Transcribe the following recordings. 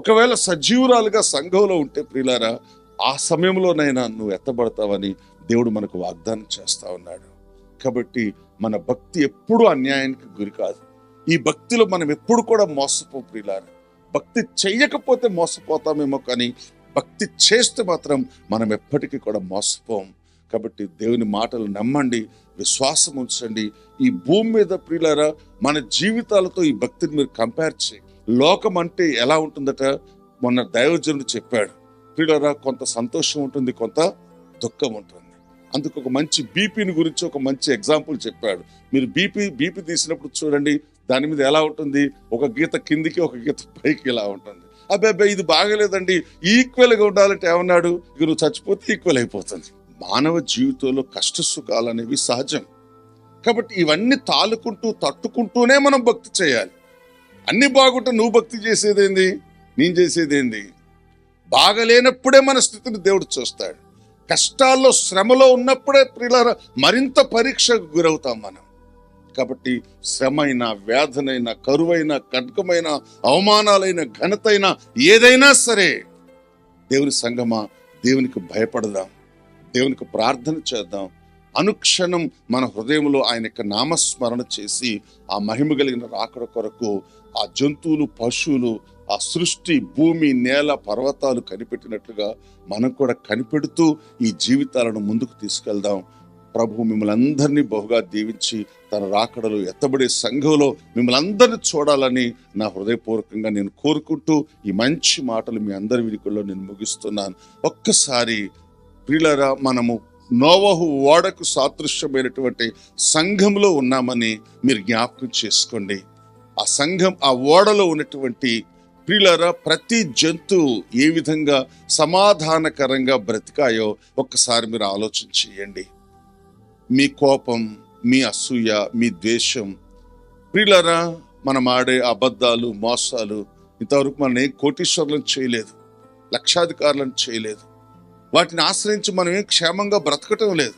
ఒకవేళ సజీవురాలుగా సంఘంలో ఉంటే ప్రియులారా ఆ సమయంలోనైనా నువ్వు ఎత్తబడతావని దేవుడు మనకు వాగ్దానం చేస్తా ఉన్నాడు. కాబట్టి మన భక్తి ఎప్పుడూ అన్యాయానికి గురి కాదు. ఈ భక్తిలో మనం ఎప్పుడు కూడా మోసపో ప్రియులారా భక్తి చెయ్యకపోతే మోసపోతామేమో కానీ భక్తి చేస్తే మాత్రం మనం ఎప్పటికీ కూడా మోసపోం. కాబట్టి దేవుని మాటలు నమ్మండి విశ్వాసం ఉంచండి. ఈ భూమి మీద ప్రియులారా మన జీవితాలతో ఈ భక్తిని మీరు కంపేర్ చేయండి. లోకం అంటే ఎలా ఉంటుందట? మొన్న దైవజనుడు చెప్పాడు ప్రియులారా కొంత సంతోషం ఉంటుంది కొంత దుఃఖం ఉంటుంది. అందుకు ఒక మంచి బీపీని గురించి ఒక మంచి ఎగ్జాంపుల్ చెప్పాడు. మీరు బీపీ బీపీ తీసినప్పుడు చూడండి దాని మీద ఎలా ఉంటుంది? ఒక గీత కిందికి ఒక గీత పైకి ఇలా ఉంటుంది. అబ్బాయి అబ్బాయి ఇది బాగలేదండి ఈక్వల్గా ఉండాలంటే ఏమన్నాడు? ఇక నువ్వు చచ్చిపోతే ఈక్వల్ అయిపోతుంది. మానవ జీవితంలో కష్ట సుఖాలు అనేవి సహజం. కాబట్టి ఇవన్నీ తాలుకుంటూ తట్టుకుంటూనే మనం భక్తి చేయాలి. అన్ని బాగుంటే నువ్వు భక్తి చేసేదేంది? నేను చేసేదేంది? బాగలేనప్పుడే మన స్థితిని దేవుడు చూస్తాడు. కష్టాల్లో శ్రమలో ఉన్నప్పుడే ప్రియులార మరింత పరీక్షకు గురవుతాం మనం. కాబట్టి శ్రమైన వ్యాధనైనా కరువైన కటకమైన అవమానాలైన ఘనతైన ఏదైనా సరే దేవుని సంగమా దేవునికి భయపడదాం. దేవునికి ప్రార్థన చేద్దాం. అనుక్షణం మన హృదయంలో ఆయన యొక్క నామస్మరణ చేసి ఆ మహిమ కలిగిన రాకడ కొరకు ఆ జంతువులు పశువులు ఆ సృష్టి భూమి నేల పర్వతాలు కనిపెట్టినట్లుగా మనం కూడా కనిపెడుతూ ఈ జీవితాలను ముందుకు తీసుకెళ్దాం. ప్రభు మిమ్మల్ని అందరినీ బహుగా దీవించి తన రాకడలు ఎత్తబడే సంఘంలో మిమ్మల్ని అందరినీ చూడాలని నా హృదయపూర్వకంగా నేను కోరుకుంటూ ఈ మంచి మాటలు మీ అందరి వినికుల్లో నేను ముగిస్తున్నాను. ఒక్కసారి ప్రియులరా మనము నోవహు ఓడకు సాదృశ్యమైనటువంటి సంఘంలో ఉన్నామని మీరు జ్ఞాపకం చేసుకోండి. ఆ సంఘం ఆ ఓడలో ఉన్నటువంటి ప్రియులరా ప్రతి జంతువు ఏ విధంగా సమాధానకరంగా బ్రతికాయో ఒక్కసారి మీరు ఆలోచన చేయండి. మీ కోపం మీ అసూయ మీ ద్వేషం. ప్రియులరా మనం ఆడే అబద్ధాలు మోసాలు ఇంతవరకు మనం ఏ కోటీశ్వరులను చేయలేదు. లక్షాధికారులను చేయలేదు. వాటిని ఆశ్రయించి మనం ఏం క్షేమంగా బ్రతకటం లేదు.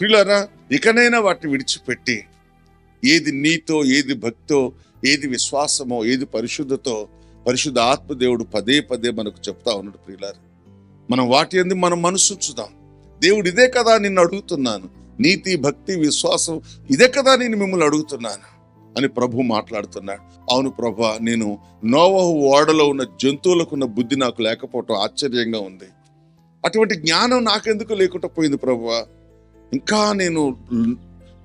ప్రియులరా ఇకనైనా వాటిని విడిచిపెట్టి ఏది నీతో ఏది భక్తో ఏది విశ్వాసమో ఏది పరిశుద్ధతో పరిశుద్ధ ఆత్మదేవుడు పదే పదే మనకు చెప్తా ఉన్నాడు ప్రియులారు. మనం వాటి అంది మనం మనసుంచుదాం. దేవుడు ఇదే కదా నిన్ను అడుగుతున్నాను. నీతి భక్తి విశ్వాసం ఇదే కదా నేను మిమ్మల్ని అడుగుతున్నాను అని ప్రభు మాట్లాడుతున్నాడు. అవును ప్రభా నేను నోవహు ఓడలో ఉన్న జంతువులకు ఉన్న బుద్ధి నాకు లేకపోవటం ఆశ్చర్యంగా ఉంది. అటువంటి జ్ఞానం నాకెందుకు లేకుండా పోయింది ప్రభు ఇంకా నేను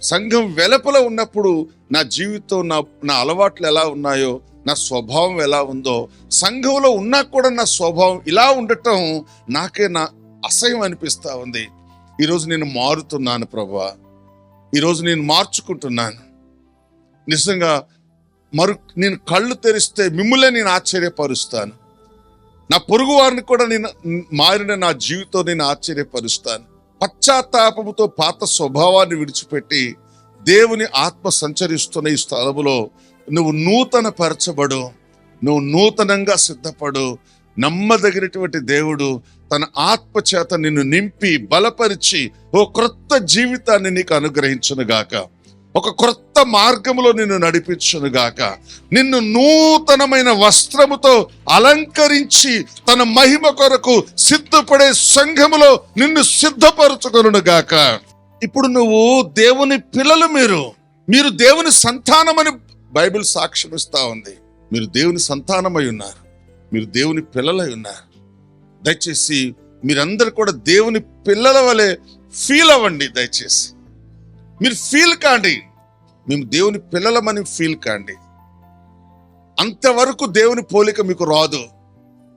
సంఘం వెలపల ఉన్నప్పుడు నా జీవితం నా నా అలవాట్లు ఎలా ఉన్నాయో నా స్వభావం ఎలా ఉందో సంఘంలో ఉన్నా కూడా నా స్వభావం ఇలా ఉండటం నాకే నా అసహ్యం అనిపిస్తూ ఉంది. ఈరోజు నేను మారుతున్నాను ప్రభా ఈరోజు నేను మార్చుకుంటున్నాను. నిజంగా మరు నేను కళ్ళు తెరిస్తే మిమ్మల్ని నేను ఆశ్చర్యపరుస్తాను. నా పొరుగు వారిని కూడా నేను మారిన నా జీవితం నేను ఆశ్చర్యపరుస్తాను. పశ్చాత్తాపముతో పాత స్వభావాన్ని విడిచిపెట్టి దేవుని ఆత్మ సంచరిస్తున్న ఈ స్థలములో నువ్వు నూతన పరచబడు నువ్వు నూతనంగా సిద్ధపడు నమ్మదగినటువంటి దేవుడు తన ఆత్మ చేత నిన్ను నింపి బలపరిచి ఓ క్రొత్త జీవితాన్ని నీకు అనుగ్రహించను గాక ఒక క్రొత్త మార్గములో నిన్ను నడిపించును గాక. నిన్ను నూతనమైన వస్త్రముతో అలంకరించి తన మహిమ కొరకు సిద్ధపడే సంఘములో నిన్ను సిద్ధపరచుకొను గాక. ఇప్పుడు నువ్వు దేవుని పిల్లలు మీరు. మీరు దేవుని సంతానమని బైబిల్ సాక్ష్యమిస్తా ఉంది. మీరు దేవుని సంతానమై ఉన్నారు. మీరు దేవుని పిల్లలై ఉన్నారు. దయచేసి మీరందరూ కూడా దేవుని పిల్లల వలె ఫీల్ అవ్వండి దయచేసి. మీరు ఫీల్ కాండి. మేము దేవుని పిల్లలమని ఫీల్ కాండి. అంతవరకు దేవుని పోలిక మీకు రాదు.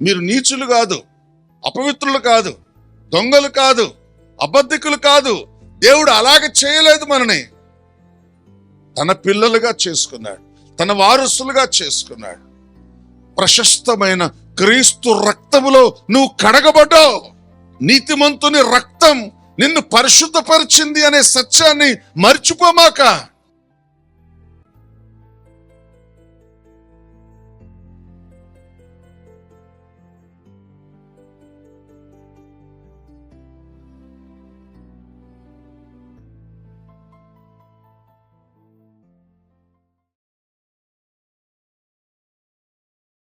మీరు నీచులు కాదు అపవిత్రులు కాదు దొంగలు కాదు అబద్ధికులు కాదు. దేవుడు అలాగ చేయలేదు మనని. తన పిల్లలుగా చేసుకున్నాడు తన వారసులుగా చేసుకున్నాడు. ప్రశస్తమైన క్రీస్తు రక్తములో నువ్వు కడగబడ్డావు. నీతిమంతుని రక్తం నిన్ను పరిశుద్ధపరిచింది అనే సత్యాన్ని మర్చిపోమాక.